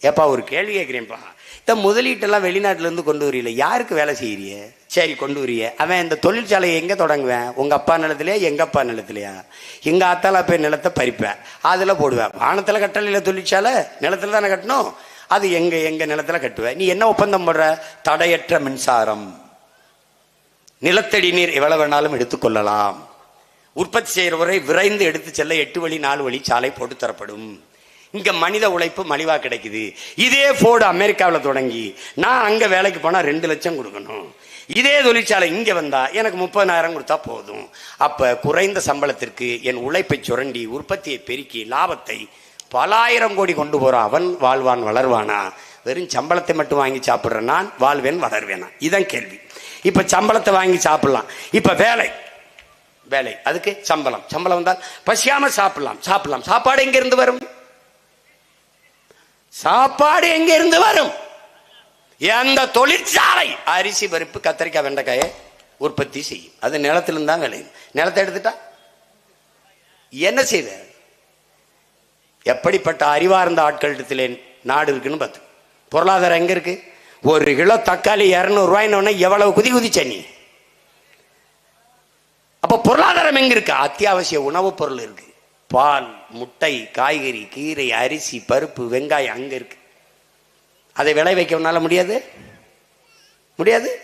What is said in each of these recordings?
ஏப்பா ஒரு கேள்வி கேட்குறேன்ப்பா இந்த முதலீட்டெல்லாம் வெளிநாட்டிலேருந்து கொண்டு வரீல யாருக்கு வேலை செய்கிறிய சரி கொண்டு வரிய அவன் இந்த தொழிற்சாலையை எங்கே தொடங்குவேன்? உங்கள் அப்பா நிலத்துலையா எங்கள் அப்பா நிலத்துலையா? எங்கள் ஆத்தால போய் நிலத்தை பறிப்பேன். அதில் போடுவேன். வானத்தில் கட்டலையில் தொழிற்சாலை நிலத்தில் தானே கட்டணும்? அது எங்கள் எங்கள் நிலத்தில் கட்டுவேன். நீ என்ன ஒப்பந்தம் போடுற? தடையற்ற மின்சாரம். நிலத்தடி நீர் எவ்வளவு வேணாலும் எடுத்துக்கொள்ளலாம் உற்பத்தி செய்கிற உரை விரைந்து எடுத்து செல்ல எட்டு வழி நாலு வழி சாலை போட்டு தரப்படும். இங்க மனித உழைப்பு மலிவா கிடைக்குது. இதே போர்டு அமெரிக்காவில் தொடங்கி நான் அங்க வேலைக்கு போனா ரெண்டு லட்சம் கொடுக்கணும். இதே தொழிற்சாலை இங்க வந்தா எனக்கு முப்பதாயிரம் கொடுத்தா போதும். அப்ப குறைந்த சம்பளத்திற்கு என் உழைப்பை சுரண்டி உற்பத்தியை பெருக்கி லாபத்தை பலாயிரம் கோடி கொண்டு போறான் அவன் வாழ்வான் வளர்வானா? வெறும் சம்பளத்தை மட்டும் வாங்கி சாப்பிட்ற நான் வாழ்வேன் வளர்வேனா? இதான் கேள்வி. இப்ப சம்பளத்தை வாங்கி சாப்பிடலாம். இப்ப வேலை. வேலை. அதுக்கு சம்பளம். சம்பளம் வந்தால் பசியாம சாப்பிடலாம். சாப்பிடலாம். சாப்பாடு எங்க இருந்து வரும்? சாப்பாடு எங்க இருந்து வரும்? எந்த தொழிற்சாலை. அரிசி பருப்பு கத்திரிக்காய் வெண்டைக்காயை உற்பத்தி செய்யும். அது நிலத்திலிருந்து தான் விளையும். நிலத்தை எடுத்துட்டா? என்ன செய்த? எப்படிப்பட்ட அறிவார்ந்த ஆட்களிடத்திலே நாடு இருக்குன்னு பார்த்து. பொருளாதாரம் எங்க இருக்கு? ஒரு கிலோ தக்காளி இரநூறுவாயின்னு எவ்வளவு குதி குதிச்ச நீ? அப்ப பொருளாதாரம் எங்க இருக்கு? அத்தியாவசிய உணவுப் பொருள் இருக்கு. பால் முட்டை காய்கறி கீரை அரிசி பருப்பு வெங்காயம் அங்கே இருக்கு. அதை விளை வைக்க முடியாது? முடியாது?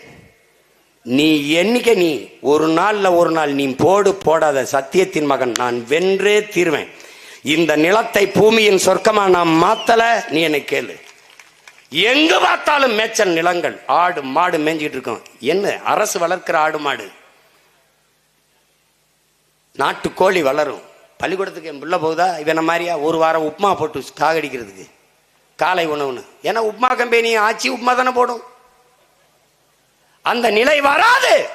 நீ என்னைக்க நீ ஒரு நாளில் ஒரு நாள் நீ போடு போடாத சத்தியத்தின் மகன். நான் வென்றே தீர்வேன். இந்த நிலத்தை பூமியின் சொர்க்கமாக நான் மாத்தல? நீ என்னை கேளு. எங்கு பார்த்தாலும் மேய்ச்சல் நிலங்கள். ஆடு மாடு மேய்ஞ்சிட்டு இருக்கோம். என்ன? அரசு வளர்க்கிற ஆடு மாடு. நாட்டுக்கோழி வளரும். பள்ளிக்கூடத்துக்கு என் பிள்ளை போகுதா? இவன மாதிரியா? ஒரு வாரம் உப்புமா போட்டு காகடிக்கிறதுக்கு. காலை உணவுன்னு. ஏன்னா உப்மா கம்பெனி ஆச்சி உப்புமா தானே போடும். அந்த நிலை வராது.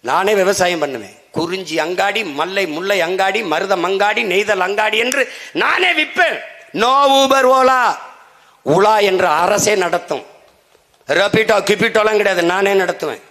நானே விவசாயம் பண்ணுவேன். குறிஞ்சி அங்காடி மல்லை முல்லை அங்காடி மருதம் அங்காடி நெய்தல் அங்காடி என்று நானே விற்பேன். நோ ஊபர் ஓலா உலா என்ற அரசே நடத்தும். ரபிட்டோ கிபிட்டோலாம் கிடையாது. நானே நடத்துவேன்.